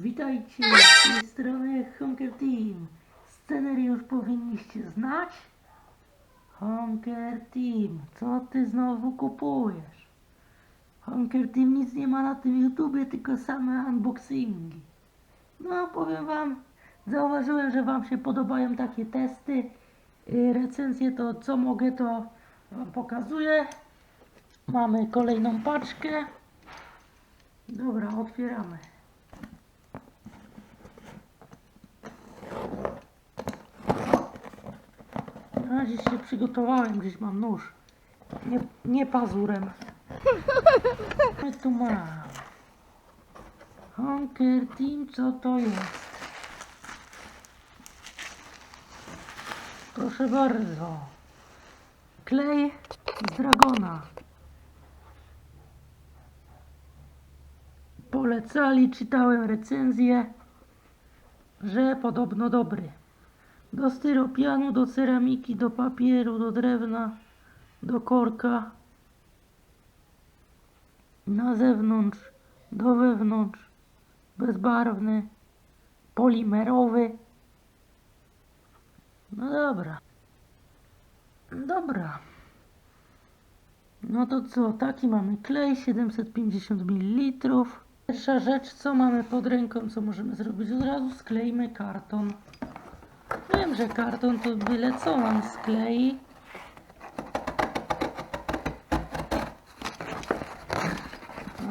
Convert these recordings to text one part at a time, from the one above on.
Witajcie z tej strony Honker Team. Scenerię już powinniście znać. Honker Team, co ty znowu kupujesz? Honker Team nic nie ma na tym YouTubie, tylko same unboxingi. No, powiem wam, zauważyłem, że wam się podobają takie testy. Yy, Recenzje to co mogę, to wam pokazuję. Mamy kolejną paczkę. Dobra, otwieramy. Na razie się przygotowałem, gdzieś mam nóż. Nie, nie pazurem. Co tu mam? Honker Team, co to jest? Proszę bardzo. Klej z Dragona. Polecali, czytałem recenzję, że podobno dobry. Do styropianu, do ceramiki, do papieru, do drewna, do korka. Na zewnątrz, do wewnątrz. Bezbarwny, polimerowy. No dobra. Dobra. No to co, taki mamy klej, 750 ml. Pierwsza rzecz, co mamy pod ręką, co możemy zrobić od razu, skleimy karton. Wiem, że karton to byle co nam sklei.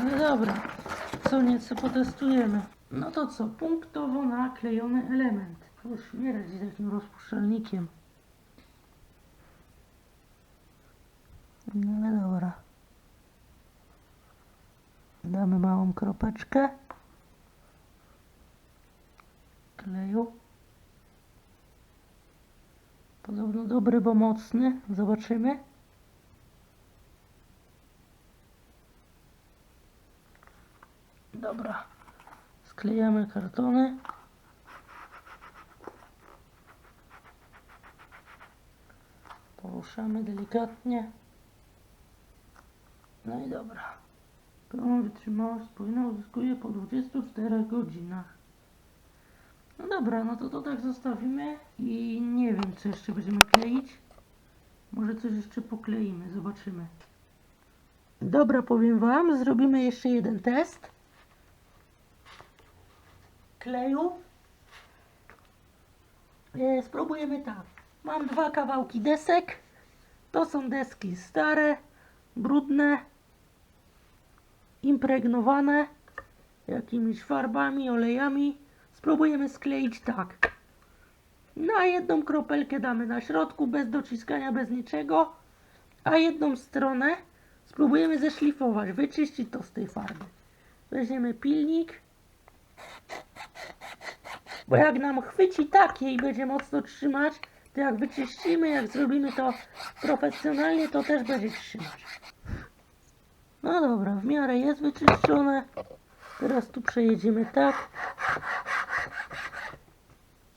Ale dobra, co nieco potestujemy. No to co, punktowo naklejony element. To śmierdzi takim rozpuszczalnikiem. No ale dobra. Damy małą kropeczkę kleju. Podobno dobry, bo mocny. Zobaczymy. Dobra. Sklejamy kartony. Poruszamy delikatnie. No i dobra. Pełną wytrzymałość spójną uzyskuje po 24 godzinach. No dobra, no to to tak zostawimy i nie wiem co jeszcze będziemy kleić. Może coś jeszcze pokleimy, zobaczymy. Dobra, powiem wam, zrobimy jeszcze jeden test. Kleju. E, spróbujemy tak. Mam dwa kawałki desek. To są deski stare, brudne, impregnowane jakimiś farbami, olejami. Spróbujemy skleić tak. Na jedną kropelkę damy na środku, bez dociskania, bez niczego. A jedną stronę spróbujemy zeszlifować, wyczyścić to z tej farby. Weźmiemy pilnik. Bo jak nam chwyci takie i będzie mocno trzymać, to jak wyczyścimy, jak zrobimy to profesjonalnie, to też będzie trzymać. No dobra, w miarę jest wyczyszczone. Teraz tu przejedziemy tak.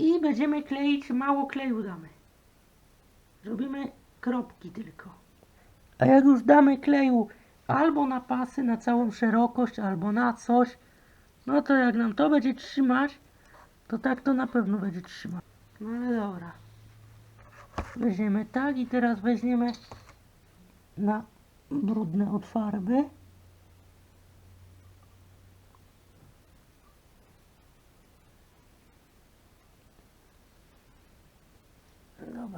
I będziemy kleić, mało kleju damy. Robimy kropki tylko. A jak już damy kleju albo na pasy, na całą szerokość, albo na coś, no to jak nam to będzie trzymać, to tak to na pewno będzie trzymać. No ale dobra. Weźmiemy tak i teraz weźmiemy na brudne od farby.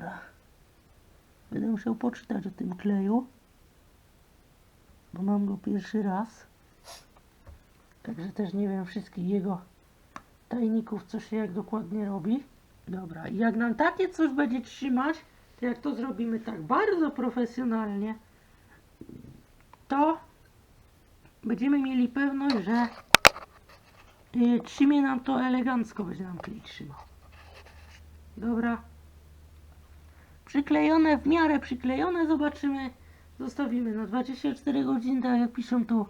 Dobra. Będę musiał poczytać o tym kleju, bo mam go pierwszy raz. Także też nie wiem wszystkich jego tajników, co się jak dokładnie robi. Dobra, i jak nam takie coś będzie trzymać, to jak to zrobimy tak bardzo profesjonalnie, to będziemy mieli pewność, że y, trzymie nam to elegancko, będzie nam klej trzymał. Dobra. Przyklejone, w miarę przyklejone, zobaczymy. Zostawimy na 24 godziny, tak jak piszą tu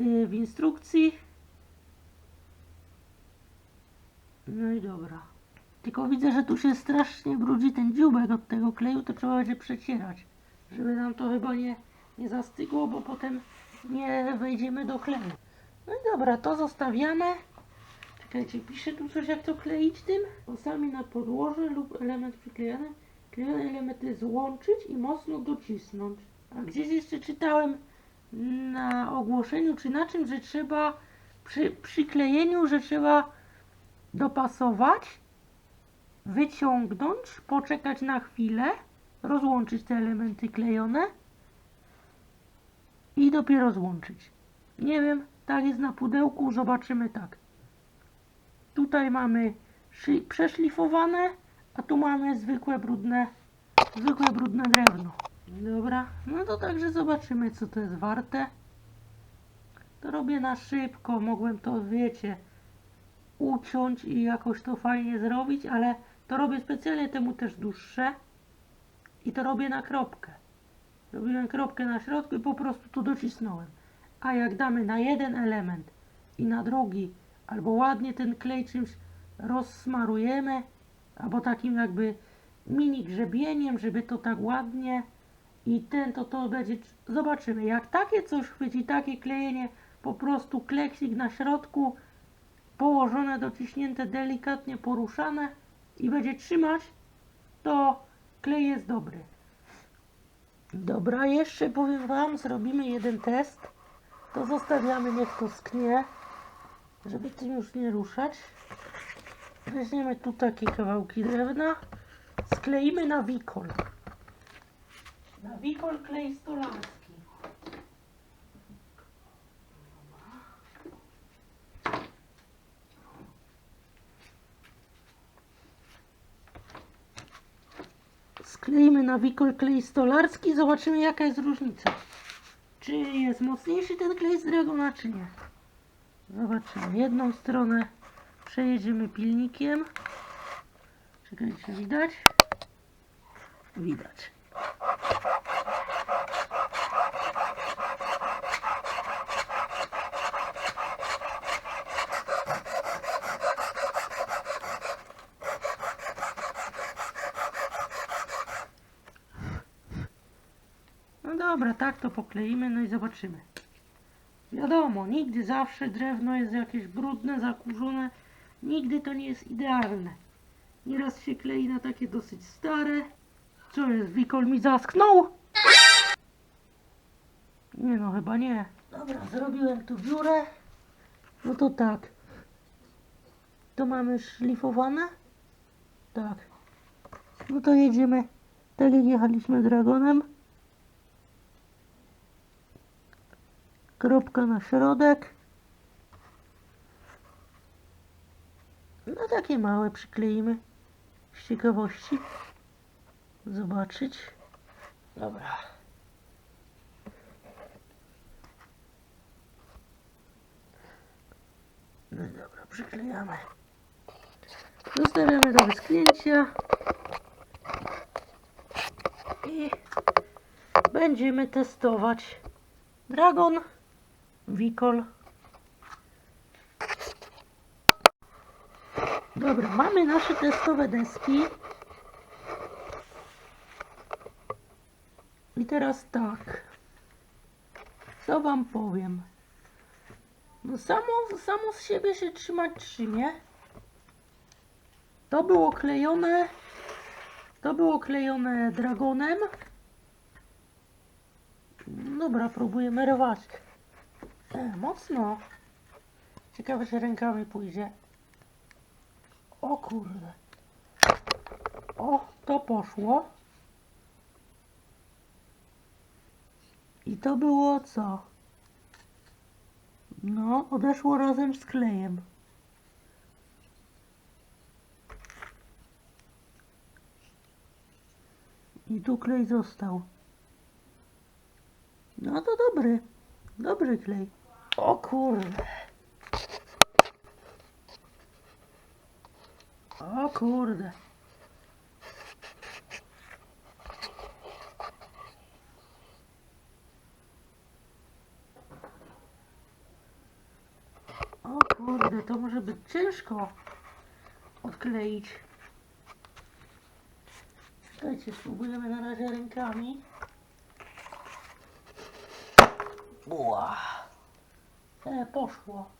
y, w instrukcji. No i dobra. Tylko widzę, że tu się strasznie brudzi ten dziubek od tego kleju, to trzeba będzie przecierać. Żeby nam to chyba nie, nie zastygło, bo potem nie wejdziemy do kleju. No i dobra, to zostawiamy. Czekajcie, pisze tu coś jak to kleić tym? Osami na podłoże lub element Klejone elementy złączyć i mocno docisnąć. A gdzieś jeszcze czytałem na ogłoszeniu czy na czym, że trzeba przy przyklejeniu, że trzeba dopasować, wyciągnąć, poczekać na chwilę, rozłączyć te elementy klejone i dopiero złączyć. Nie wiem, tak jest na pudełku, zobaczymy tak. Tutaj mamy przeszlifowane, a tu mamy zwykłe brudne, zwykłe brudne drewno. Dobra, no to także zobaczymy co to jest warte. To robię na szybko, mogłem to wiecie uciąć i jakoś to fajnie zrobić, ale to robię specjalnie temu też dłuższe i to robię na kropkę. Robiłem kropkę na środku i po prostu to docisnąłem. A jak damy na jeden element i na drugi, albo ładnie ten klej czymś rozsmarujemy, albo takim jakby mini grzebieniem, żeby to tak ładnie i ten to to będzie, zobaczymy, jak takie coś chwyci, takie klejenie, po prostu kleksik na środku, położone, dociśnięte, delikatnie poruszane i będzie trzymać, to klej jest dobry. Dobra, jeszcze powiem Wam, zrobimy jeden test. To zostawiamy, niech to sknie, żeby tym już nie ruszać. Weźmiemy tu takie kawałki drewna, skleimy na wikol. Na wikol klej stolarski. Skleimy na wikol klej stolarski, zobaczymy jaka jest różnica. Czy jest mocniejszy ten klej z dragona, czy nie. Zobaczymy. Jedną stronę przejedziemy pilnikiem. Czekajcie, widać? Widać. No dobra, tak to pokleimy, no i zobaczymy. Wiadomo, nigdy zawsze drewno jest jakieś brudne, zakurzone. Nigdy to nie jest idealne. Nieraz się klei na takie dosyć stare. Co jest, Wikol mi zasknął? Nie no, chyba nie. Dobra, zrobiłem tu dziurę. No to tak. To mamy szlifowane? Tak. No to jedziemy tak jak jechaliśmy dragonem. Kropka na środek. Takie małe przykleimy. Z ciekawości. Zobaczyć. Dobra. No dobra, przyklejamy. Zostawiamy do wyschnięcia. I będziemy testować Dragon, Wikol. Dobra, mamy nasze testowe deski. I teraz tak. Co wam powiem? No samo, samo z siebie się trzymać trzymie. To było klejone. To było klejone dragonem. Dobra, próbujemy rwać. E, mocno. Ciekawe, czy rękami pójdzie. O kurde. O, to poszło. I to było co? No, odeszło razem z klejem. I tu klej został. No to dobry. Dobry klej. O kurde. O kurde. O kurde, to może być ciężko odkleić. Czekajcie, spróbujemy na razie rękami. Ła. E, poszło.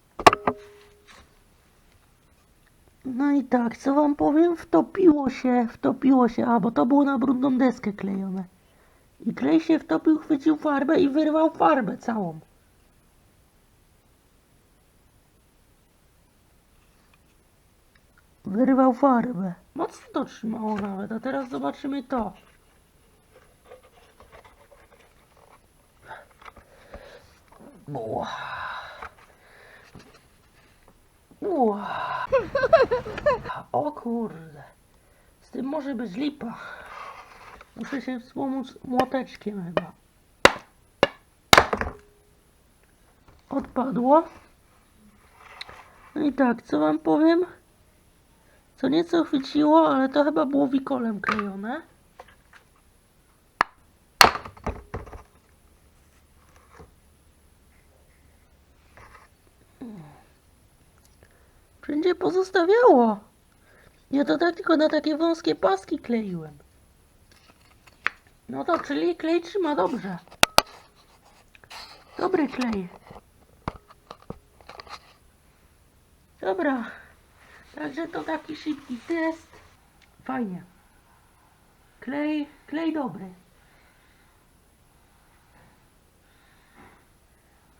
No i tak, co wam powiem? Wtopiło się, wtopiło się, a bo to było na brudną deskę klejone. I klej się wtopił, chwycił farbę i wyrwał farbę całą. Wyrwał farbę. Mocno to trzymało nawet, a teraz zobaczymy to. Ua. Ua. O kurde. Z tym może być lipa. Muszę się wspomóc młoteczkiem chyba. Odpadło. No i tak, co wam powiem? Co nieco chwyciło, ale to chyba było wikolem klejone. Pozostawiało. Ja to tak tylko na takie wąskie paski kleiłem. No to czyli klej trzyma dobrze. Dobry klej. Dobra. Także to taki szybki test. Fajnie. Klej, klej dobry.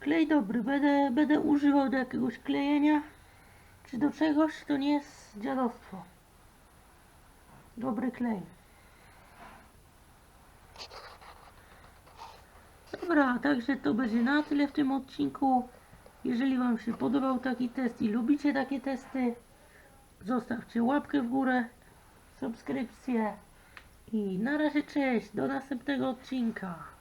Klej dobry. Będę, będę używał do jakiegoś klejenia. Czy do czegoś, to nie jest dziadostwo. Dobry klej. Dobra, także to będzie na tyle w tym odcinku. Jeżeli Wam się podobał taki test i lubicie takie testy, zostawcie łapkę w górę, subskrypcję i na razie cześć, do następnego odcinka.